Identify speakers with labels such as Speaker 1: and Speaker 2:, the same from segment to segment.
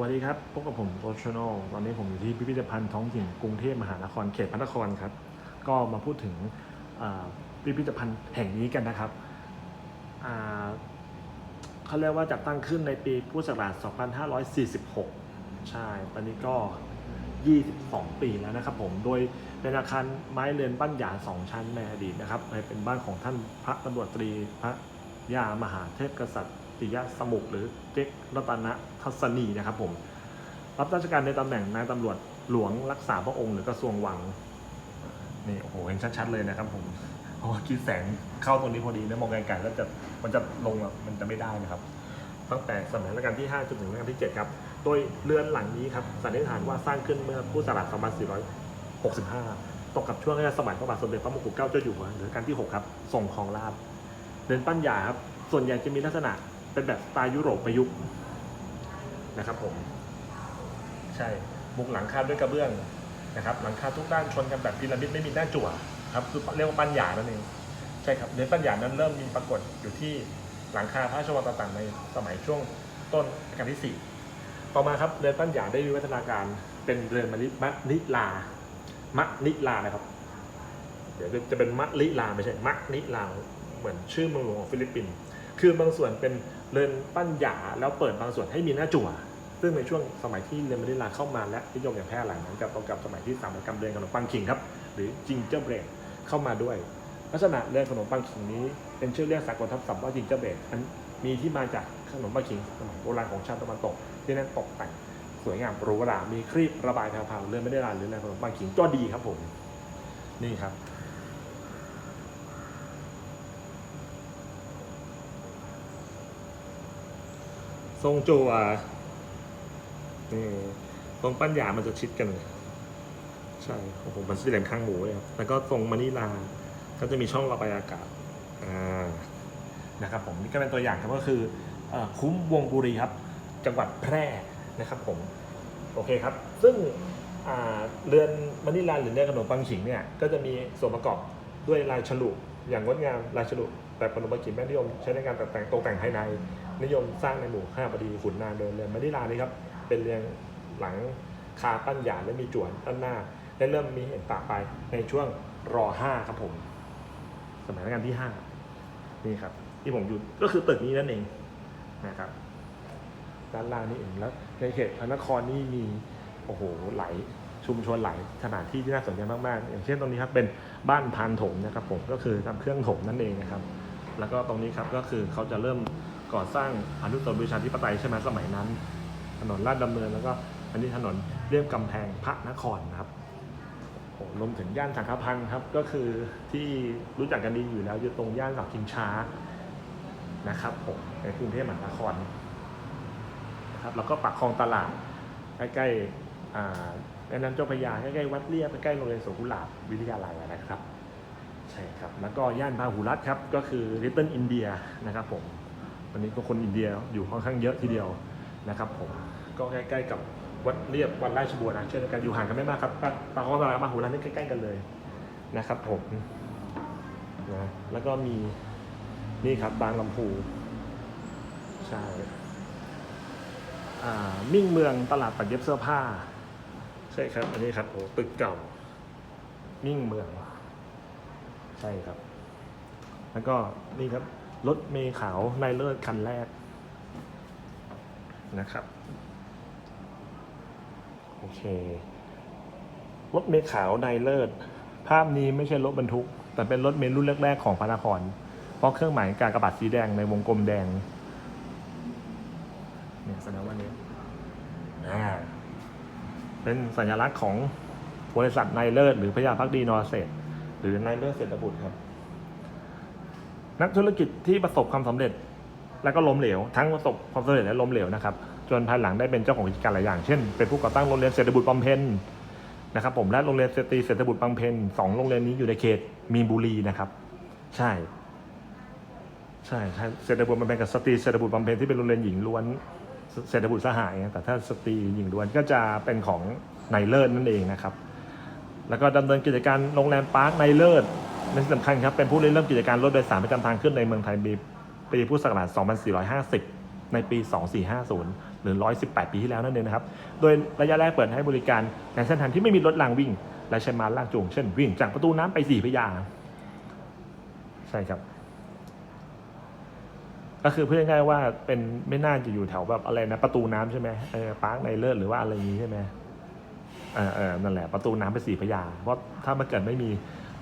Speaker 1: วัสดีครับพบกับผมโรชโนตอนนี้ผมอยู่ที่พิพิธภัณฑ์ท้องถิ่นกรุงเทพมหานครเขตพระนครครับ ก็มาพูดถึงพิพิธภัณฑ์แห่งนี้กันนะครับเขาเรียกว่าจัดตั้งขึ้นในปีพุทธศักราช 2546 ใช่ ตอนนี้ก็ 22 ปีแล้วนะครับผม โดยเป็นอาคารไม้เรือนบ้านหยาสองชั้นในอดีตนะครับ เป็นบ้านของท่านพระตำรวจตรีพระยามหาเทพกษัตริย์ ติยสมุกหรือเจ๊กรัตนทัศนีนะครับผมรับราชการในตำแหน่งนายตำรวจหลวงรักษาพระองค์หรือกระทรวงวังนี่โอ้โหเห็นชัดๆเลยนะครับผมเพราะว่าคิดแสงเข้าตรงนี้พอดีนะมองไกลๆก็จะมันจะลงอมันจะไม่ได้นะครับ ตั้งแต่สมัยรัชกาลที่5จนถึงรัชกาลที่7ครับโดยเรือนหลังนี้ครับสันนิษฐานว่าสร้างขึ้นเมื่อพุทธศักราช2465 ตกกับช่วงรัชสมัยพระบาทสมเด็จพระมงกุฎเกล้าเจ้าอยู่หัวหรือการที่ 6 ครับทรงครองราชเรือนปั้นหยาครับส่วนใหญ่จะมีลักษณะ เป็นแบบสไตล์ยุโรปประยุกต์นะครับผมใช่มุงหลังคาด้วยกระเบื้องนะครับหลังคาทุกด้านชนกันแบบพีระมิดไม่มีหน้าจั่วครับคือเรียกว่าปั้นหยานั่นเองใช่ครับเรือนปั้นหยานั้นเริ่มมีปรากฏอยู่ที่หลังคาพระราชวังต่างๆในสมัยช่วงต้นรัชกาลที่สี่ต่อมาครับเรือนปั้นหยาได้วิวัฒนาการเป็นเรือนมะลิมะนิลามะนิลานะครับ เดี๋ยวจะเป็นมะลิลาไม่ใช่มะนิลาเหมือนชื่อเมืองหลวงของฟิลิปปินส์คือ บางส่วนเป็น เรือนปั้นหยาแล้วเปิดบางส่วนให้มีหน้าจั่วซึ่งในช่วงสมัยที่เรนมะนิลาเข้ามาและนิยมอย่างแพร่หลายนั้นกับตรงกับสมัยที่สามกรรมเรือนขนมปังขิงครับหรือจิงเจ้าเบรดเข้ามาด้วย ลักษณะเรือนขนมปังขิงนี้เป็นชื่อเรียกสากลทับศัพท์ว่าจิงเจ้าเบรดอันมีที่มาจากขนมปังขิงสมัยโบราณของชาติตะวันตกที่นั่นตกแต่งสวยงามหรูหรามีครีบระบายแผ่วๆเรือนมะนิลาหรือเรือนขนมปังขิงก็ดีครับผมนี่ครับ ทรงจัวนี่ทรงปั้นหยามันจะชิดกันเลยใช่โอ้โหมันสีเหลี่ยมข้างหมูเลยครับแล้วก็ทรงมะนิลา ก็จะมีช่องระบายอากาศอ่านะครับผมนี่ก็เป็นตัวอย่างครับก็คืออคุ้มวงบุรีครับ จังหวัดแพร่นะครับผมโอเคครับ ซึ่งเรือนมะนิลาหรือเรือนขนมปังขิงเนี่ยก็จะมีส่วนประกอบด้วยลายฉลุอย่างงดงามลายฉลุแบบขนมปังขิงแม่นิยมใช้ในการตกแต่งตกแต่งภายใน นิยมสร้างในหมู่ข้าบดีขุนนางเดินเรือนมะนิลานี่ครับเป็นเรียงหลังคาปั้นหยาและมีจวนด้านหน้าได้เริ่มมีเห็นปากไปในช่วงรอห้าครับผม สมัยรัชกาลที่ห้านี่ครับ ที่ผมอยู่ก็คือตึกนี้นั่นเองนะครับด้านล่างนี่เองแล้วในเขตพระนครนี่มีโอ้โหไหลชุมชนหลายสถานที่ที่น่าสนใจมากๆ อย่างเช่นตรงนี้ครับเป็นบ้านพานถมนะครับผมก็คือทำเครื่องถมนั่นเองนะครับ แล้วก็ตรงนี้ครับก็คือเขาจะเริ่ม ก่อสร้างอนุสาวรีย์ประชาธิปไตยใช่ไหมสมัยนั้น ถนนลาดดำเนินแล้วก็อันนี้ถนนเรียบกำแพงพระนครนะครับโอ้รวมถึงย่านสังฆพันธ์ครับ ก็คือที่รู้จักกันดีอยู่แล้วอยู่ตรงย่านหลักชิงช้านะครับผมในกรุงเทพมหานครนะครับแล้วก็ปากคลองตลาดใกล้ๆอ่าแม่น้ำเจ้าพระยาใกล้ๆวัดเรียบใกล้ๆโรงเรียนสวนกุหลาบวิทยาลัยนะครับ ใช่ครับ แล้วก็ย่านพาหุรัตครับ ก็คือ Little India นะครับผม วันนี้ก็คนอินเดียอยู่ค่อนข้างเยอะทีเดียวนะครับผมก็ใกล้ๆกับวัดเรียบวัดราชบัวนะเช่นกันอยู่ห่างกันไม่มากครับปาปาคองตลาดพาหุรัตน์นี่ใกล้ๆกันเลยนะครับผมนะแล้วก็มีนี่ครับบางลำพูใช่อ่ามิ่งเมืองตลาดตัดเย็บเสื้อผ้า ใช่ครับ อันนี้ครับโอ้ตึกเก่า มิ่งเมือง ใช่ครับ แล้วก็นี่ครับ รถเมล์ขาวในเลิศคันแรกนะครับ โอเค รถเมล์ขาวในเลิศภาพนี้ไม่ใช่รถบรรทุก แต่เป็นรถเมล์รุ่นแรกๆของพระนคร เพราะเครื่องหมายการกระบาดสีแดงในวงกลมแดง เนี่ยแสดงว่านี้อ่าเป็นสัญลักษณ์ของบริษัทไนเลิศหรือพญาพักดีนอร์เซตหรือไนเลิศเศรษฐบุตรครับ นักธุรกิจที่ประสบความสำเร็จ และก็ล้มเหลว ทั้งประสบความสำเร็จและล้มเหลวนะครับจนภายหลังได้เป็นเจ้าของกิจการหลายอย่าง เช่น เป็นผู้ก่อตั้งโรงเรียนเศรษฐบุตรบำเพ็ญนะครับผมและโรงเรียนสตรีเศรษฐบุตรบำเพ็ญสองโรงเรียนนี้อยู่ในเขตมีนบุรีนะครับ ใช่ ใช่ใช่เศรษฐบุตรบำเพ็ญกับสตรีเศรษฐบุตรบำเพ็ญที่เป็นโรงเรียนหญิงล้วนเศรษฐบุตรสหาย แต่ถ้าสตรีหญิงล้วนก็จะเป็นของในเลิศนั่นเองนะครับ แล้วก็ดำเนินกิจการโรงแรมปาร์คในเลิศ และที่สำคัญครับ เป็นผู้ริเริ่มกิจการรถโดยสารประจำทางขึ้นในเมืองไทยปีปีพุทธศักราช 2450 ในปี 2450 หรือ 118 ปีที่แล้วนั่นเองนะครับ โดยระยะแรกเปิดให้บริการในเส้นทางที่ไม่มีรถรางวิ่ง และใช้ม้าลากจูง เช่น วิ่งจากประตูน้ำไปสี่พระยา ใช่ครับ ก็คือเพื่อง่ายๆว่าเป็นไม่น่าจะอยู่แถวแบบอะไรนะประตูน้ำใช่ไหมเออปาร์คในเลิศหรือว่าอะไรอย่างนี้ใช่ไหมเออเออนั่นแหละประตูน้ำไปสี่พระยา เพราะถ้ามันเกิดไม่มี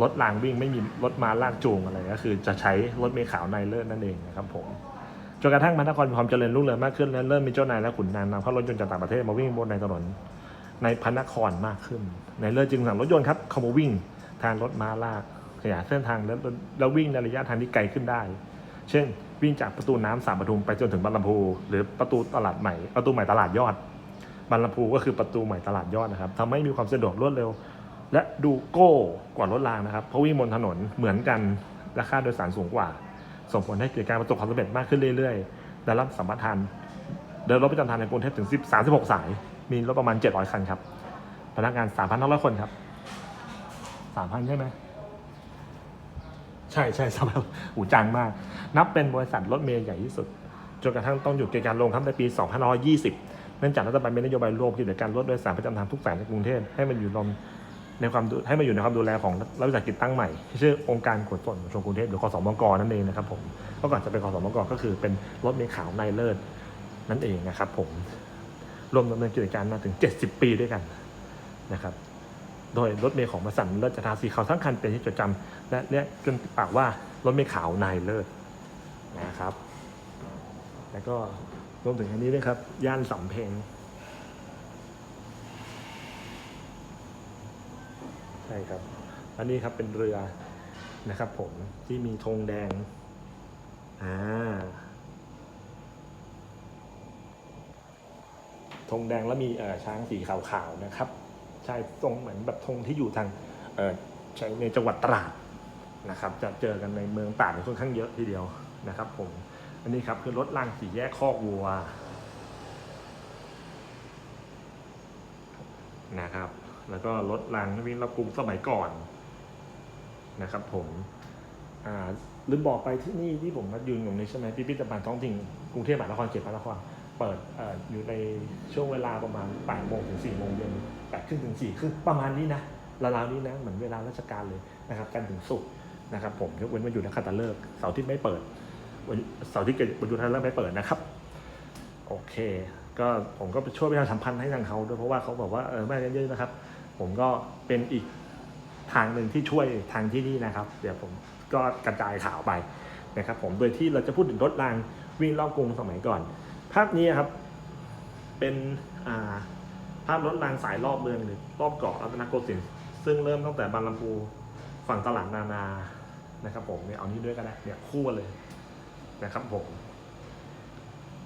Speaker 1: รถรางวิ่งไม่มีรถม้าลากจูงอะไรก็คือจะใช้รถเมล์ขาวในเลิศนั่นเองนะครับผมจนกระทั่งมานครมีความเจริญรุ่งเรืองมากขึ้นและเริ่มมีเจ้านายและขุนนางนำเข้ารถยนต์จากต่างประเทศมาวิ่งบนในถนนในพระนครมากขึ้น ในเลิศจึงสั่งรถยนต์ครับเข้ามาวิ่งทางรถม้าลากขยายเส้นทางแล้วแล้ววิ่งในระยะทางที่ไกลขึ้นได้ เช่น วิ่งจากประตูน้ำสามปทุมไปจนถึงบางลำพูหรือประตูตลาดใหม่ประตูใหม่ตลาดยอดบางลำพูก็คือประตูใหม่ตลาดยอดนะครับทำให้มีความสะดวกรวดเร็ว และดูโก้กว่ารถรางนะครับ เพราะวิ่งบนถนนเหมือนกันและค่าโดยสารสูงกว่า ส่งผลให้เกิดการประสบความสำเร็จมากขึ้นเรื่อยๆได้รับสัมปทานเดินรถประจำทางในกรุงเทพถึง10 36 สาย มีรถประมาณ 700 คันครับ พนักงาน 3,500 คนครับ 3,000 ใช่ไหม ใช่ใช่สำหรับหูจังมาก นับเป็นบริษัทรถเมล์ใหญ่ที่สุด จนกระทั่งต้องหยุดกิจการลงครับในปี 2520 เนื่องจากรัฐบาลมีนโยบายรวมกิจการรถโดยสารประจำทางทุกสายในกรุงเทพให้มันอยู่รวม ในความดูให้มันอยู่ในความดูแลของรัฐวิสาหกิจตั้งใหม่ที่ชื่อองค์การขนส่งมวลชนกรุงเทพหรือคสมกนั่นเองนะครับผมเมื่อก่อนจะเป็นคสมกก็คือเป็นรถเมล์ขาวในเลิศนั่นเองนะครับ ผมรวมดำเนินกิจการมาถึง 70 ปีด้วยกันนะครับโดยรถเมล์ของบริษัทเลิศจะทาสีขาวทั้งคันเป็นที่จดจำและเรียกจนปากว่ารถเมล์ขาวนายเลิศนะครับ แล้วก็รวมถึงอันนี้ด้วยครับ ย่านสำเพ็ง ช่ครับอันนี้ครับเป็นเรือนะครับ ผมที่มีธงแดงอ่าธงแดงแล้วมีช้างสีขาวๆนะครับ ใช่ตรงเหมือนแบบธงที่อยู่ทางใช้ในจังหวัดตราดนะครับ จะเจอกันในเมืองตราดค่อนข้างเยอะทีเดียวนะครับ ผมอันนี้ครับคือรถรางสีแยกคอกวัวนะครับ แล้วก็รถรางวิ่งรอบกรุงสมัยก่อนนะครับผมอ่าลืมบอกไปที่นี่ที่ผมมายืนตรงนี้ใช่ไหมพิพิธภัณฑ์ท้องถิ่นกรุงเทพมหานครเขตพระนครเปิดออยู่ในช่วงเวลาประมาณ8โมงถึง4โมงเย็น8ครึ่งถึง4ครึ่งประมาณนี้นะราวๆนี้นะเหมือนเวลาราชการเลยนะครับกันถึงศุกร์นะครับผมยกเว้นวันหยุดนักขัตฤกษ์เสาร์ที่ไม่เปิดเสาร์ที่เกิดวันหยุดท่านเริ่มไม่เปิดนะครับ โอเค ก็ผมก็ไปช่วยประชาสัมพันธ์ให้ทางเขาด้วยเพราะว่าเขาบอกว่าเออไม่เยอะๆนะครับ ผมก็เป็นอีกทางหนึ่งที่ช่วยทางที่นี่นะครับ เดี๋ยวผมก็กระจายข่าวไปนะครับ ผมโดยที่เราจะพูดถึงรถรางวิ่งรอบกรุงสมัยก่อน ภาพนี้ครับเป็นาภาพรถรางสายรอบเมืองหรือรอบเกาะรัตนโกสินทร์ซึ่งเริ่มตั้งแต่บางลำพูฝั่งตลาดนานานะครับผมเนี่ยเอานี้ด้วยก็ได้เนี่ยคู่เลยนะครับผม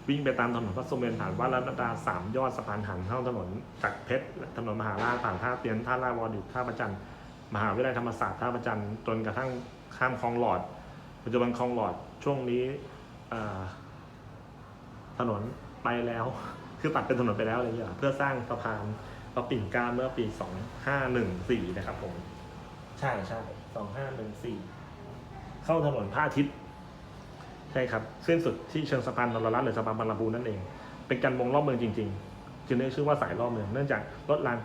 Speaker 1: วิ่งไปตามถนนพระสมเด็จผ่านวัดรัตนดาสามยอดสะพานหันเข้าถนนจักรเพชรถนนมหาราชผ่านท่าเตียนท่าลาดวอดิตท่าประจันทร์มหาวิทยาลัยธรรมศาสตร์ท่าประจันทร์จนกระทั่งข้ามคลองหลอด ปัจจุบันคลองหลอดช่วงนี้อ่าถนนไปแล้ว คือตัดเป็นถนนไปแล้วอะไรอย่างเงี้ยเพื่อสร้างสะพานพระปิ่นเกล้าเมื่อปีสองห้าหนึ่งสี่นะครับผม ใช่ใช่สองห้าหนึ่งสี่เข้าถนนพระอาทิตย์ใช่ครับสิ้นสุดที่เชิงสะพานนรรัตน์หรือสะพานบางลำพูนั่นเอง เป็นการวงรอบเมืองจริง ๆ จึงได้ชื่อว่าสายรอบเมืองเนื่องจากรถราง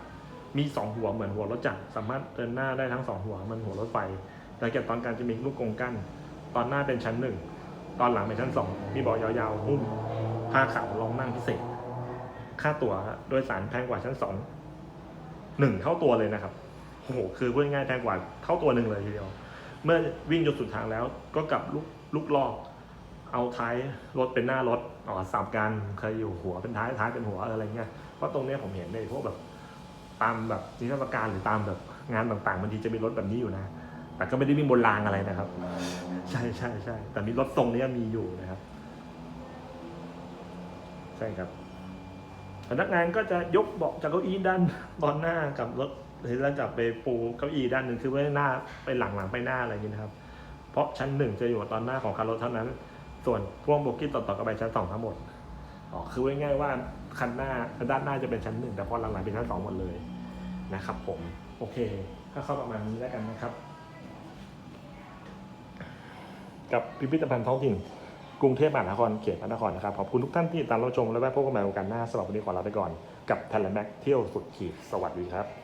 Speaker 1: มีสองหัวเหมือนหัวรถจักรสามารถเดินหน้าได้ทั้งสองหัวเหมันหัวรถไฟแต่เก็บตอนกลารจะมีลูกกรงกั้น ตอนหน้าเป็นชั้นหนึ่งตอนหลังเป็นชั้นสองมีเบาะยาวๆหุ้มผ้าขาวรองนั่งพิเศษ ค่าตั๋วโดยสารแพงกว่าชั้นสองหนึ่งเท่าตัวเลยนะครับโอ้โหคือพูดง่ายแพงกว่าเท่าตัวหนึ่งเลยทีเดียว เมื่อวิ่งจนสุดทางแล้วก็กลับลุกลุกลอก เอาท้ายรถเป็นหน้ารถอ๋อสับกันเคยอยู่หัวเป็นท้ายท้ายเป็นหัวอะไรเงี้ยเพราะตรงเนี้ยผมเห็นในพวกแบบตามแบบนิทรรศการหรือตามแบบงานต่างๆบางทีจะมีรถแบบนี้อยู่นะ แต่ก็ไม่ได้วิ่งบนรางอะไรนะครับ ใช่ใช่ใช่แต่มีรถทรงนี้มีอยู่นะครับ ใช่ครับพนักงานก็จะยกเบาะจากเก้าอี้ด้านตอนหน้ากับรถแล้วจับไปปูเก้าอี้ด้านหนึ่งคือไว้หน้าไปหลังหลังไปหน้าอะไรอย่างนี้นะครับ เพราะชั้นหนึ่งจะอยู่ตอนหน้าของคันรถเท่านั้น ส่วนพวกโบกี้ต่อๆกันไปชั้นสองทั้งหมดอ๋อคือง่ายๆว่าคันหน้าด้านหน้าจะเป็นชั้นหนึ่งแต่พอหลังๆเป็นชั้นสองหมดเลยนะครับ ผมโอเคก็เข้าประมาณนี้แล้วกันนะครับ กับพิพิธภัณฑ์ท้องถิ่นกรุงเทพมหานครเขตพระนครนะครับขอบคุณทุกท่านที่ติดตามรับชมและแวะพบกันใหม่โอกาสหน้าสำหรับวันนี้ขอลาไปก่อนกับ t ท l e m a c เที่ยวสุดขีดสวัสดีครับ